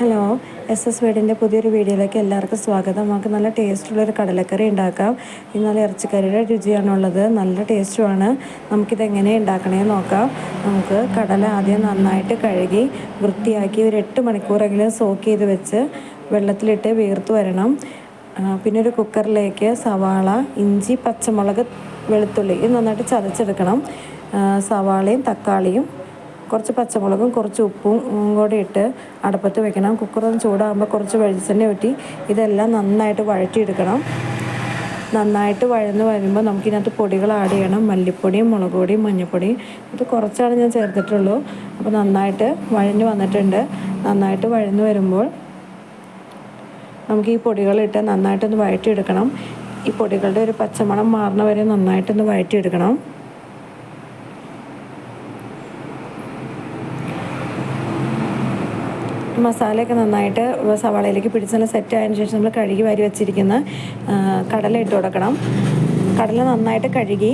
Hello S S വീടിന്റെ പുതിയൊരു വീഡിയോയിലേക്ക് എല്ലാവർക്കും സ്വാഗതം. നമുക്ക് നല്ല ടേസ്റ്റുള്ളൊരു കടലക്കറി ഉണ്ടാക്കാം. ഇന്നലെ ഇറച്ചിക്കറിയുടെ രുചിയാണുള്ളത്. നല്ല ടേസ്റ്റുമാണ്. നമുക്കിത് എങ്ങനെ ഉണ്ടാക്കണേ നോക്കാം. നമുക്ക് കടല ആദ്യം നന്നായിട്ട് കഴുകി വൃത്തിയാക്കി ഒരു എട്ട് മണിക്കൂറെങ്കിലും സോക്ക് ചെയ്ത് വെച്ച് വെള്ളത്തിലിട്ട് വീർത്ത് വരണം. പിന്നെ ഒരു കുക്കറിലേക്ക് സവാള ഇഞ്ചി പച്ചമുളക് വെളുത്തുള്ളി ഇത് നന്നായിട്ട് ചതച്ചെടുക്കണം. സവാളയും തക്കാളിയും കുറച്ച് പച്ചമുളകും കുറച്ച് ഉപ്പും കൂടി ഇട്ട് അടുപ്പത്ത് വെക്കണം. കുക്കറൊന്ന് ചൂടാകുമ്പോൾ കുറച്ച് വെളിച്ചെണ്ണ ഊറ്റി ഇതെല്ലാം നന്നായിട്ട് വഴറ്റിയെടുക്കണം. നന്നായിട്ട് വഴന്ന് വരുമ്പോൾ നമുക്കിതിനകത്ത് പൊടികൾ ആഡ് ചെയ്യണം. മല്ലിപ്പൊടിയും മുളക് പൊടിയും മഞ്ഞൾപ്പൊടിയും ഇത് കുറച്ചാണ് ഞാൻ ചേർത്തിട്ടുള്ളൂ. അപ്പോൾ നന്നായിട്ട് വഴഞ്ഞ് വന്നിട്ടുണ്ട്. നന്നായിട്ട് വഴന്ന് വരുമ്പോൾ നമുക്ക് ഈ പൊടികളിട്ട് നന്നായിട്ടൊന്ന് വഴറ്റിയെടുക്കണം. ഈ പൊടികളുടെ ഒരു പച്ചമണം മാറുന്ന വരെ നന്നായിട്ടൊന്ന് വഴറ്റിയെടുക്കണം. മസാലയൊക്കെ നന്നായിട്ട് സവാളയിലേക്ക് പിടിച്ച് നല്ല സെറ്റ് ആയതിനു ശേഷം നമ്മൾ കഴുകി വാരി വെച്ചിരിക്കുന്ന കടല ഇട്ട് കൊടുക്കണം. കടല നന്നായിട്ട് കഴുകി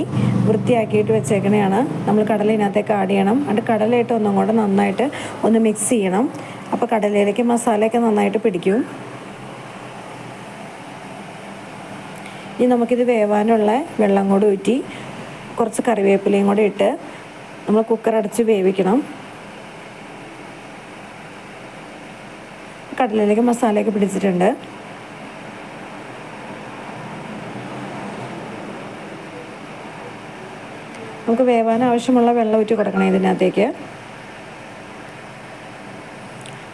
വൃത്തിയാക്കിയിട്ട് വെച്ചേക്കണയാണ്. നമ്മൾ കടല ഇതിനകത്തേക്ക് ആഡ് ചെയ്യണം അത് കടലയിട്ട് ഒന്നും കൂടെ നന്നായിട്ട് ഒന്ന് മിക്സ് ചെയ്യണം. അപ്പോൾ കടലയിലേക്ക് മസാലയൊക്കെ നന്നായിട്ട് പിടിക്കും. ഇനി നമുക്കിത് വേവാനുള്ള വെള്ളം കൂടെ ഊറ്റി കുറച്ച് കറിവേപ്പിലയും കൂടെ ഇട്ട് നമ്മൾ കുക്കർ അടച്ച് വേവിക്കണം. കടലിലേക്ക് മസാലയൊക്കെ പിടിച്ചിട്ടുണ്ട്. നമുക്ക് വേവാൻ ആവശ്യമുള്ള വെള്ളം ഊറ്റി കൊടുക്കണം ഇതിനകത്തേക്ക്.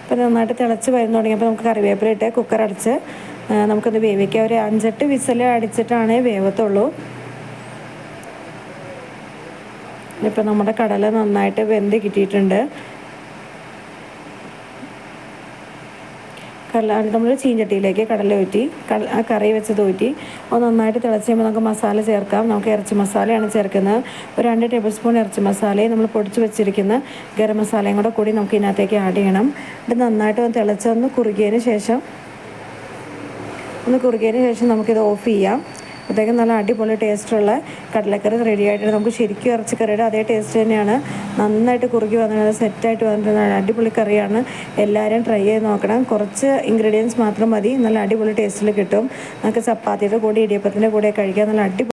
അപ്പോൾ നന്നായിട്ട് തിളച്ച് വരുന്ന തുടങ്ങിയപ്പോൾ നമുക്ക് കറിവേപ്പില ഇട്ട് കുക്കർ അടച്ച് നമുക്കൊന്ന് വേവിക്കാം. ഒരു അഞ്ചെട്ട് വിസിൽ അടിച്ചിട്ടാണേ വേവത്തുള്ളൂ. ഇപ്പം നമ്മുടെ കടല നന്നായിട്ട് വെന്ത് കിട്ടിയിട്ടുണ്ട്. കടല നമ്മൾ ചീഞ്ചട്ടിയിലേക്ക് കടല ഊറ്റി കടല ആ കറി വെച്ചത് ഊറ്റി അത് നന്നായിട്ട് തിളച്ച് കഴിയുമ്പോൾ നമുക്ക് മസാല ചേർക്കാം. നമുക്ക് ഇറച്ചി മസാലയാണ് ചേർക്കുന്നത്. ഒരു രണ്ട് ടേബിൾ സ്പൂൺ ഇറച്ചി മസാലയും നമ്മൾ പൊടിച്ച് വെച്ചിരിക്കുന്ന ഗരം മസാലയും കൂടെ കൂടി നമുക്ക് ഇതിനകത്തേക്ക് ആഡ് ചെയ്യണം. ഇത് നന്നായിട്ട് ഒന്ന് തിളച്ചൊന്ന് കുറുകിയതിന് ശേഷം ഒന്ന് കുറുകിയതിന് ശേഷം നമുക്കിത് ഓഫ് ചെയ്യാം. അപ്പോഴത്തേക്കും നല്ല അടിപൊളി ടേസ്റ്റുള്ള കടലക്കറി റെഡി ആയിട്ട് നമുക്ക് ശരിക്കും ഇറച്ചിക്കറിയുടെ അതേ ടേസ്റ്റ് തന്നെയാണ്. നന്നായിട്ട് കുറുകി വന്നിട്ട് സെറ്റായിട്ട് വന്നിട്ടുണ്ട്. അടിപൊളി കറിയാണ്. എല്ലാവരും ട്രൈ ചെയ്ത് നോക്കണം. കുറച്ച് ഇൻഗ്രീഡിയൻസ് മാത്രം മതി. നല്ല അടിപൊളി ടേസ്റ്റിൽ കിട്ടും. നമുക്ക് ചപ്പാത്തിയുടെ കൂടി ഇടിയപ്പത്തിന്റെ കൂടെ കഴിക്കാൻ നല്ല അടിപൊളി